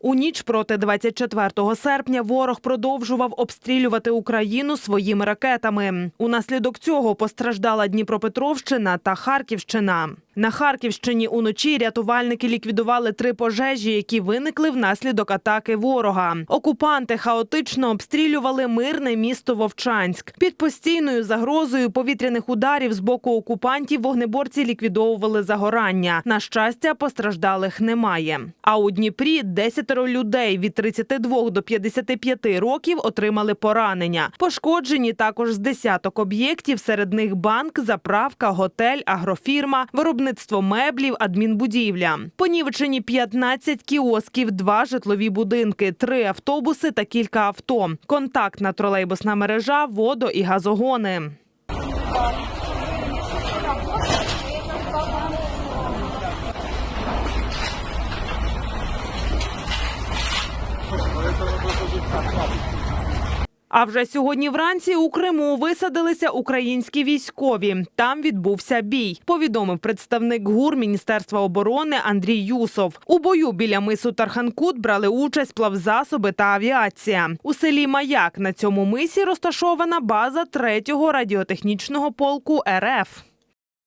У ніч проти 24 серпня ворог продовжував обстрілювати Україну своїми ракетами. Унаслідок цього постраждала Дніпропетровщина та Харківщина. На Харківщині уночі рятувальники ліквідували три пожежі, які виникли внаслідок атаки ворога. Окупанти хаотично обстрілювали мирне місто Вовчанськ. Під постійною загрозою повітряних ударів з боку окупантів вогнеборці ліквідовували загорання. На щастя, постраждалих немає. А у Дніпрі 10 людей від 32 до 55 років отримали поранення. Пошкоджені також з десяток об'єктів. Серед них банк, заправка, готель, агрофірма, виробництво меблів, адмінбудівля. Понівечені 15 кіосків, два житлові будинки, три автобуси та кілька авто. Контактна тролейбусна мережа, водо і газогони. А вже сьогодні вранці у Криму висадилися українські військові. Там відбувся бій. Повідомив представник ГУР Міністерства оборони Андрій Юсов. У бою біля мису Тарханкут брали участь плавзасоби та авіація. У селі Маяк на цьому мисі розташована база 3-го радіотехнічного полку РФ.